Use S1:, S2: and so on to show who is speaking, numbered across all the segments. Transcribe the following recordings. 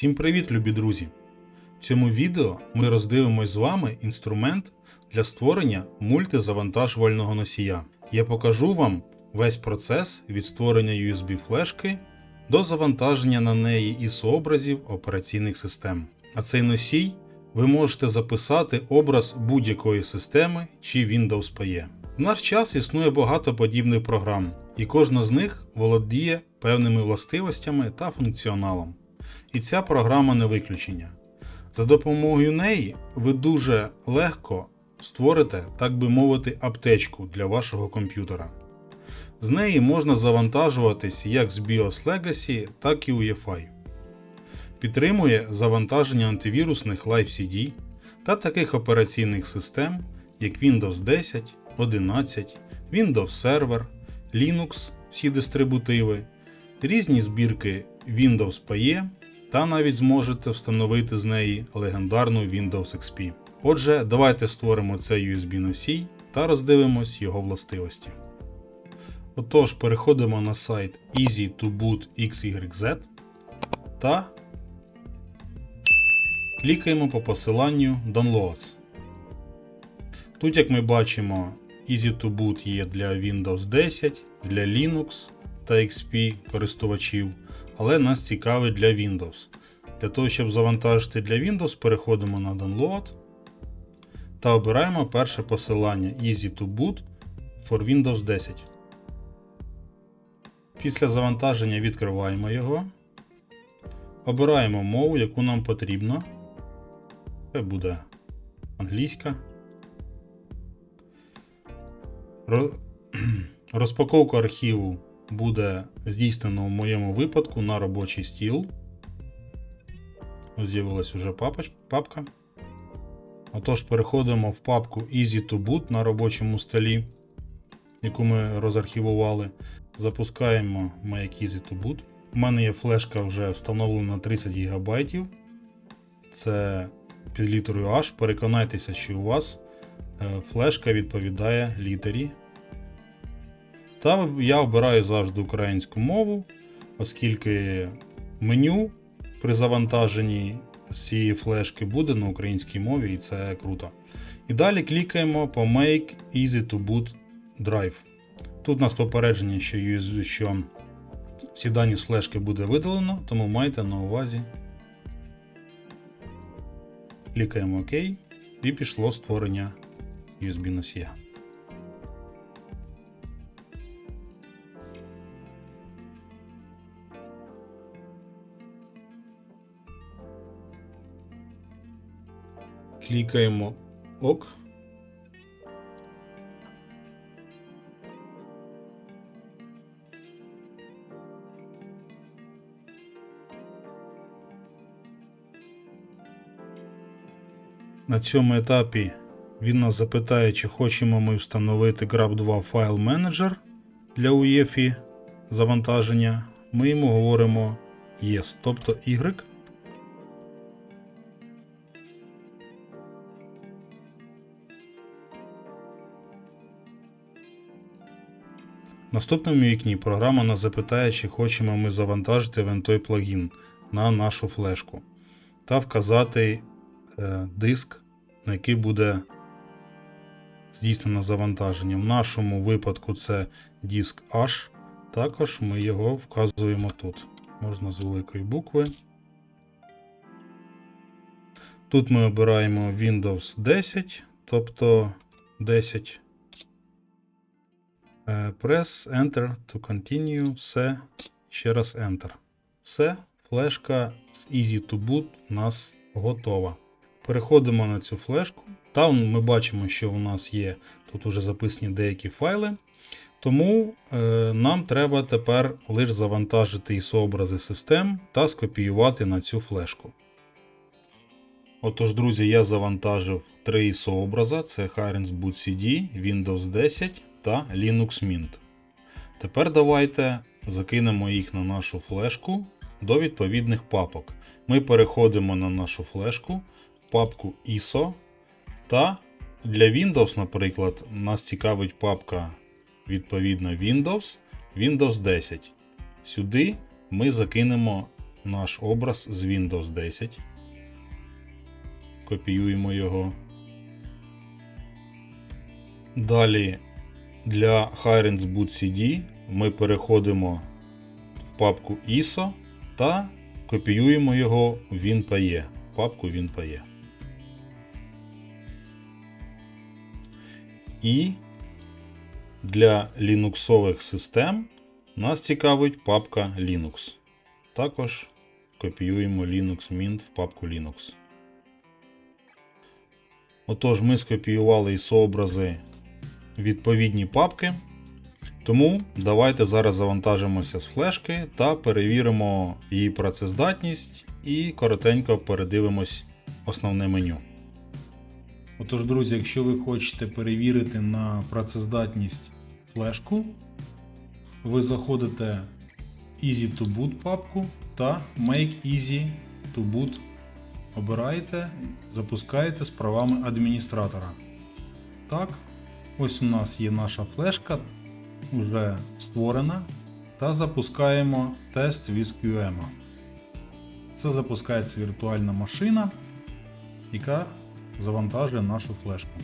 S1: Всім привіт, любі друзі! В цьому відео ми роздивимось з вами інструмент для створення мультизавантажувального носія. Я покажу вам весь процес від створення USB-флешки до завантаження на неї ISO-образів операційних систем. А цей носій ви можете записати образ будь-якої системи чи Windows PE. В наш час існує багато подібних програм, і кожна з них володіє певними властивостями та функціоналом. І ця програма не виключення. За допомогою неї ви дуже легко створите, так би мовити, аптечку для вашого комп'ютера. З неї можна завантажуватись як з BIOS Legacy, так і UEFI. Підтримує завантаження антивірусних Live CD та таких операційних систем, як Windows 10, 11, Windows Server, Linux, всі дистрибутиви, різні збірки Windows PE та навіть зможете встановити з неї легендарну Windows XP. Отже, давайте створимо цей USB носій та роздивимось його властивості. Отож, переходимо на сайт Easy to Boot XYZ та клікаємо по посиланню Downloads. Тут, як ми бачимо, Easy to Boot є для Windows 10, для Linux та XP користувачів, але нас цікавить для Windows. Для того, щоб завантажити для Windows, переходимо на Download та обираємо перше посилання Easy to Boot for Windows 10. Після завантаження відкриваємо його. Обираємо мову, яку нам потрібно. Це буде англійська. Ро- Розпаковка архіву буде здійснено в моєму випадку на робочий стіл. Ось З'явилась вже папка. Отож, переходимо в папку Easy to Boot на робочому столі, яку ми розархівували. Запускаємо Mac Easy to Boot. У мене є флешка вже встановлена 30 ГБ. Це під літерою H. Переконайтеся, що у вас е, флешка відповідає літері. Та я обираю завжди українську мову, оскільки меню при завантаженні цієї флешки буде на українській мові, і це круто. І далі клікаємо по Make Easy to Boot Drive. Тут нас попередження, що, що всі дані з флешки буде видалено, тому майте на увазі. Клікаємо ОК і пішло створення USB носія. Клікаємо ОК. На цьому етапі він нас запитає, чи хочемо ми встановити grab2 файл менеджер для UEFI завантаження. Ми йому говоримо Yes, тобто Y. Наступному вікні програма нас запитає, чи хочемо ми завантажити вентой плагін на нашу флешку та вказати е, диск, на який буде здійснено завантаження. В нашому випадку це диск H. Також ми його вказуємо тут. Можна з великої букви. Тут ми обираємо Windows 10, тобто 10. Е, Press Enter to continue. Все. Ще раз Enter. Все. Флешка з Easy to Boot у нас готова. Переходимо на цю флешку. Там ми бачимо, що у нас є тут вже записані деякі файли. Тому е, нам треба тепер лише завантажити ISO-образи систем та скопіювати на цю флешку. Отож, друзі, я завантажив три ISO-образа: це Hirens Boot CD, Windows 10 та Linux Mint. Тепер давайте закинемо їх на нашу флешку до відповідних папок. Ми переходимо на нашу флешку папку ISO. Та для Windows, наприклад, нас цікавить папка відповідно Windows, Windows 10. Сюди ми закинемо наш образ з Windows 10. Копіюємо його. Далі для Hirens Boot CD ми переходимо в папку ISO та копіюємо його в WinPE, папку WinPE. І для лінуксових систем нас цікавить папка Linux. Також копіюємо Linux Mint в папку Linux. Отож, ми скопіювали ISO образи відповідні папки. Тому давайте зараз завантажимося з флешки та перевіримо її працездатність і коротенько передивимось основне меню. Отож, друзі, якщо ви хочете перевірити на працездатність флешку, ви заходите Easy to Boot папку та Make Easy to Boot. Обираєте, запускаєте з правами адміністратора. Так, ось у нас є наша флешка, вже створена. Та запускаємо тест with QM. Це запускається віртуальна машина, яка завантажує нашу флешку.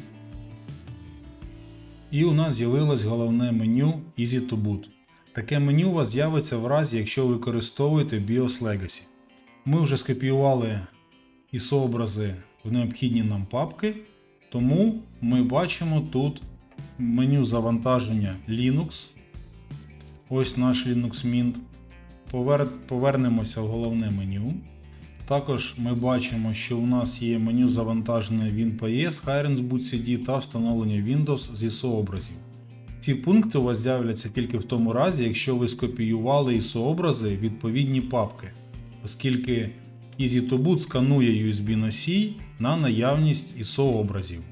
S1: І у нас з'явилось головне меню Easy to Boot. Таке меню у вас з'явиться в разі, якщо ви використовуєте BIOS Legacy. Ми вже скопіювали ISO образи в необхідні нам папки, тому ми бачимо тут меню завантаження Linux. Ось наш Linux Mint. Повер... Повернемося в головне меню. Також ми бачимо, що у нас є меню завантаження WinPE, Hirens Boot CD та встановлення Windows з ISO образів. Ці пункти у вас з'являться тільки в тому разі, якщо ви скопіювали ISO образи в відповідні папки, оскільки EasyToBoot сканує USB носій на наявність ISO образів.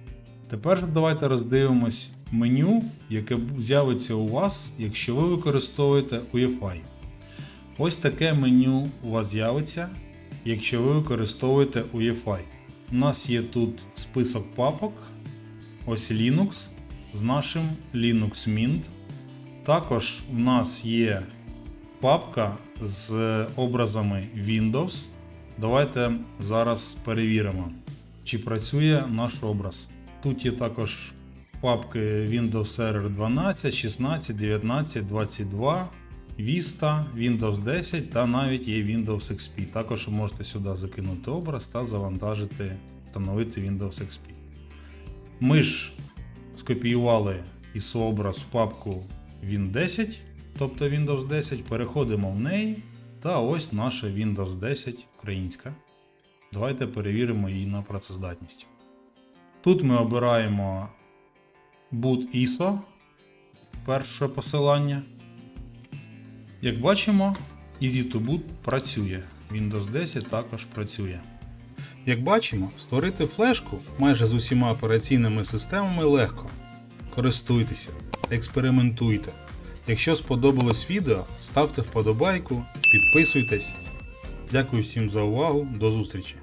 S1: Тепер давайте роздивимось меню, яке з'явиться у вас, якщо ви використовуєте UEFI. Ось таке меню у вас з'явиться, якщо ви використовуєте UEFI. У нас є тут список папок, ось Linux з нашим Linux Mint. Також в нас є папка з образами Windows. Давайте зараз перевіримо, чи працює наш образ. Тут є також папки Windows Server 12, 16, 19, 22, Vista, Windows 10 та навіть є Windows XP. Також ви можете сюди закинути образ та завантажити, встановити Windows XP. Ми ж скопіювали ISO образ в папку Win 10, тобто Windows 10, переходимо в неї. Та ось наша Windows 10 українська. Давайте перевіримо її на працездатність. Тут ми обираємо Boot ISO, перше посилання. Як бачимо, EasyToBoot працює. Windows 10 також працює. Як бачимо, створити флешку майже з усіма операційними системами легко. Користуйтеся, експериментуйте. Якщо сподобалось відео, ставте вподобайку, підписуйтесь. Дякую всім за увагу, до зустрічі!